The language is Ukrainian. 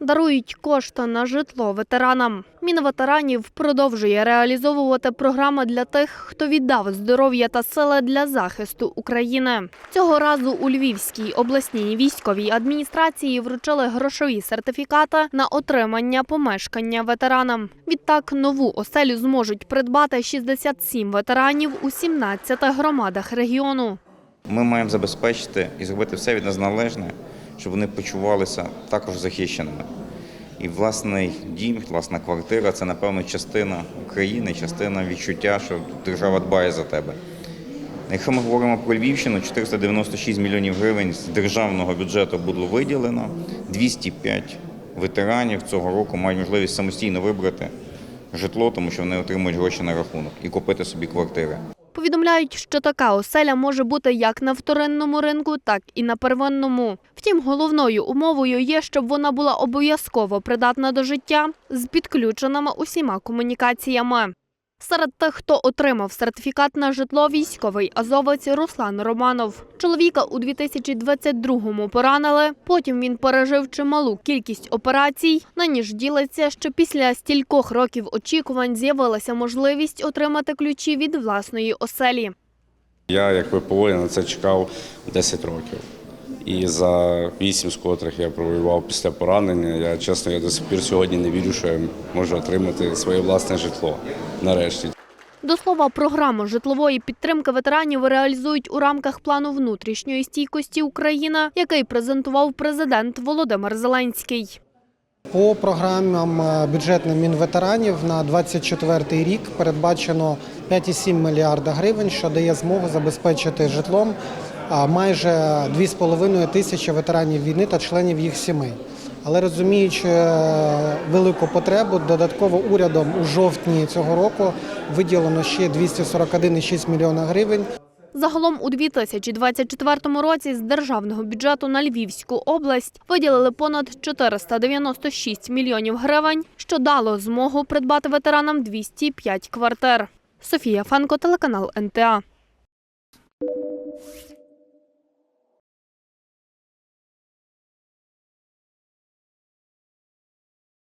Дарують кошти на житло ветеранам. Мінветеранів продовжує реалізовувати програми для тих, хто віддав здоров'я та сили для захисту України. Цього разу у Львівській обласній військовій адміністрації вручили грошові сертифікати на отримання помешкання ветеранам. Відтак нову оселю зможуть придбати 67 ветеранів у 17 громадах регіону. Ми маємо забезпечити і зробити все від нас належне, щоб вони почувалися також захищеними. І власний дім, власна квартира це, напевно, частина України, частина відчуття, що держава дбає за тебе. Якщо ми говоримо про Львівщину, 496 мільйонів гривень з державного бюджету було виділено. 205 ветеранів цього року мають можливість самостійно вибрати житло, тому що вони отримують гроші на рахунок і купити собі квартири. Повідомляють, що така оселя може бути як на вторинному ринку, так і на первинному. Втім, головною умовою є, щоб вона була обов'язково придатна до життя з підключеними усіма комунікаціями. Серед тих, хто отримав сертифікат на житло, військовий азовець Руслан Романов. Чоловіка у 2022-му поранили. Потім він пережив чималу кількість операцій. Нині ж ділиться, що після стількох років очікувань з'явилася можливість отримати ключі від власної оселі. Я, як ВПО, я на це чекав 10 років. І за 8 з котрих я провоював після поранення. Я чесно, я до сих пір сьогодні не вірю, що я можу отримати своє власне житло нарешті. До слова, програму житлової підтримки ветеранів реалізують у рамках плану внутрішньої стійкості Україна, який презентував президент Володимир Зеленський. По програмам е, бюджетним Мінветеранів на 24 рік передбачено 5,7 мільярда гривень, що дає змогу забезпечити житлом майже 2,5 тисячі ветеранів війни та членів їх сімей. Але розуміючи е, велику потребу, додатково урядом у жовтні цього року виділено ще 241,6 мільйона гривень Загалом у 2024 році з державного бюджету на Львівську область виділили понад 496 мільйонів гривень, що дало змогу придбати ветеранам 205 квартир. Софія Фанко, телеканал НТА.